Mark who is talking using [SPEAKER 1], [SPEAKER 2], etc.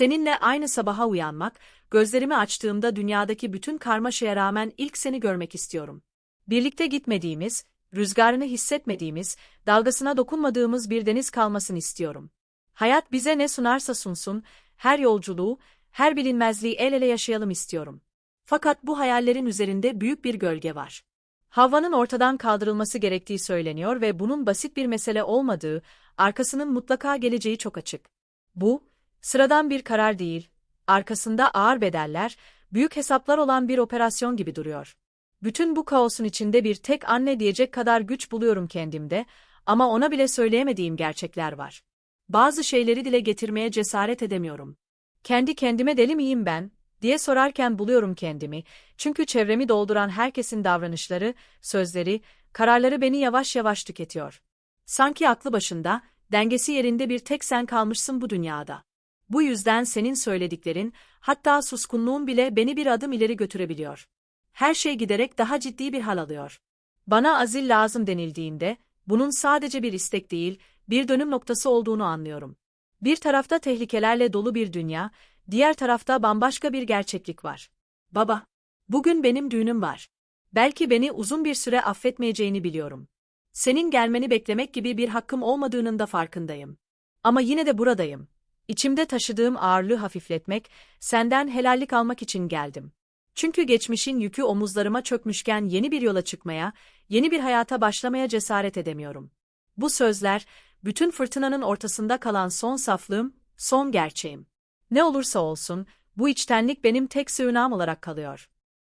[SPEAKER 1] Seninle aynı sabaha uyanmak, gözlerimi açtığımda dünyadaki bütün karmaşaya rağmen ilk seni görmek istiyorum. Birlikte gitmediğimiz, rüzgarını hissetmediğimiz, dalgasına dokunmadığımız bir deniz kalmasını istiyorum. Hayat bize ne sunarsa sunsun, her yolculuğu, her bilinmezliği el ele yaşayalım istiyorum. Fakat bu hayallerin üzerinde büyük bir gölge var. Havva'nın ortadan kaldırılması gerektiği söyleniyor ve bunun basit bir mesele olmadığı, arkasının mutlaka geleceği çok açık. Bu, sıradan bir karar değil, arkasında ağır bedeller, büyük hesaplar olan bir operasyon gibi duruyor. Bütün bu kaosun içinde bir tek anne diyecek kadar güç buluyorum kendimde ama ona bile söyleyemediğim gerçekler var. Bazı şeyleri dile getirmeye cesaret edemiyorum. Kendi kendime deli miyim ben, diye sorarken buluyorum kendimi, çünkü çevremi dolduran herkesin davranışları, sözleri, kararları beni yavaş yavaş tüketiyor. Sanki aklı başında, dengesi yerinde bir tek sen kalmışsın bu dünyada. Bu yüzden senin söylediklerin, hatta suskunluğun bile beni bir adım ileri götürebiliyor. Her şey giderek daha ciddi bir hal alıyor. Bana azil lazım denildiğinde, bunun sadece bir istek değil, bir dönüm noktası olduğunu anlıyorum. Bir tarafta tehlikelerle dolu bir dünya, diğer tarafta bambaşka bir gerçeklik var. Baba, bugün benim düğünüm var. Belki beni uzun bir süre affetmeyeceğini biliyorum. Senin gelmeni beklemek gibi bir hakkım olmadığının da farkındayım. Ama yine de buradayım. İçimde taşıdığım ağırlığı hafifletmek, senden helallik almak için geldim. Çünkü geçmişin yükü omuzlarıma çökmüşken yeni bir yola çıkmaya, yeni bir hayata başlamaya cesaret edemiyorum. Bu sözler, bütün fırtınanın ortasında kalan son saflığım, son gerçeğim. Ne olursa olsun, bu içtenlik benim tek sığınağım olarak kalıyor.